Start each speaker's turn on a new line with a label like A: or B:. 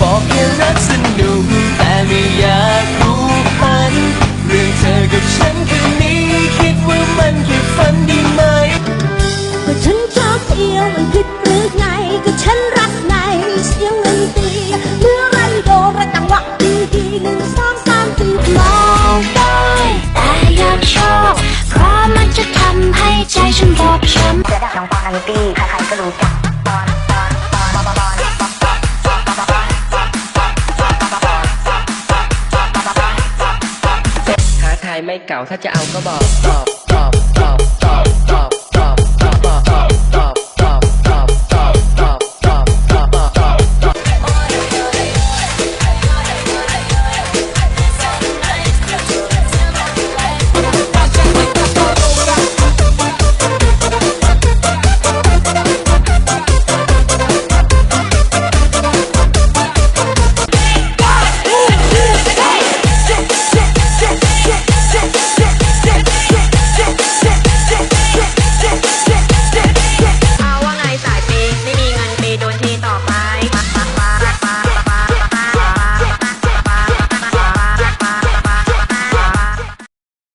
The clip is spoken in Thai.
A: บอกแค่รักสนุกแต่ไม่อยากรู้พัน เรื่องเธอกับฉันคืนนี้คิดว่ามันแค่ฝันดีไหม
B: ก็ฉันชอบเที่ยวมันผิดหรือไง ก็ฉันรักในเสียงดนตรีเมื่อไรโดนและจังหวะดีดีหนึ่งสองสามสี่มองได้
C: แต่อยากชอบเพราะมันจะทำให้ใจฉันบอบช้ำ
D: ระดับน้องปอนอันตี้ใครๆก็รู้จัก
A: ไม่เก่าถ้าจะเอาก็บอกตอบตอบ